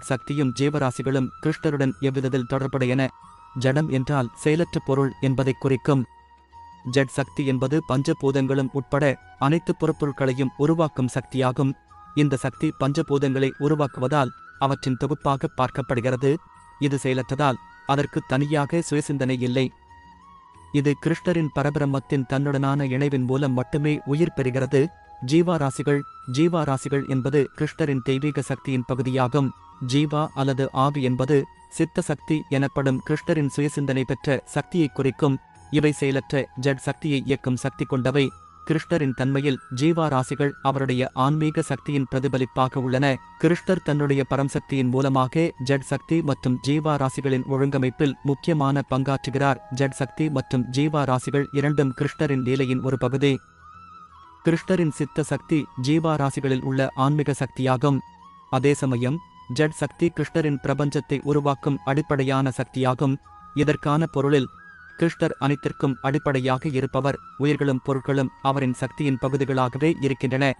சக்தியும் ஜீவராசிகளும் கிருஷ்ணருடன் எவ்விதத்தில் தொடர்புடையன? ஜடம் என்றால் செயலற்ற பொருள் என்பதைக் குறிக்கும். ஜட் சக்தி என்பது பஞ்சபூதங்களும் உட்பட அனைத்து புறப்பொருட்களையும் உருவாக்கும் சக்தியாகும். இந்த சக்தி பஞ்சபூதங்களை உருவாக்குவதால் அவற்றின் தொகுப்பாக பார்க்கப்படுகிறது. இது செயலற்றதால் அதற்கு தனியாக சுயசிந்தனை இல்லை. இது கிருஷ்ணரின் பரபிரம்மத்தின் தன்னுடனான இணைவின் மூலம் மட்டுமே உயிர் பெறுகிறது. ஜீவாராசிகள் ஜீவாராசிகள் என்பது கிருஷ்ணரின் தெய்வீக சக்தியின் பகுதியாகும். ஜீவா அல்லது ஆவி என்பது சித்த சக்தி எனப்படும் கிருஷ்ணரின் சுயசிந்தனை பெற்ற சக்தியைக் குறிக்கும். இவை செயலற்ற ஜட் சக்தியை இயக்கும் சக்தி கொண்டவை. கிருஷ்ணரின் தன்மையில் ஜீவாராசிகள் அவருடைய ஆன்மீக சக்தியின் பிரதிபலிப்பாக உள்ளன. கிருஷ்ணர் தன்னுடைய பரம்சக்தியின் மூலமாக ஜட் சக்தி மற்றும் ஜீவாராசிகளின் ஒழுங்கமைப்பில் முக்கியமான பங்காற்றுகிறார். ஜட் சக்தி மற்றும் ஜீவாராசிகள் இரண்டும் கிருஷ்ணரின் லீலையின் ஒரு பகுதி. கிருஷ்ணரின் சித்த சக்தி ஜீவாராசிகளில் உள்ள ஆன்மீக சக்தியாகும். அதே சமயம் ஜட் சக்தி கிருஷ்ணரின் பிரபஞ்சத்தை உருவாக்கும் அடிப்படையான சக்தியாகும். இதற்கான பொருளில் கிருஷ்ணர் அனைத்திற்கும் அடிப்படையாக இருப்பவர் உயிர்களும் பொருட்களும் அவரின் சக்தியின் பகுதிகளாகவே இருக்கின்றன.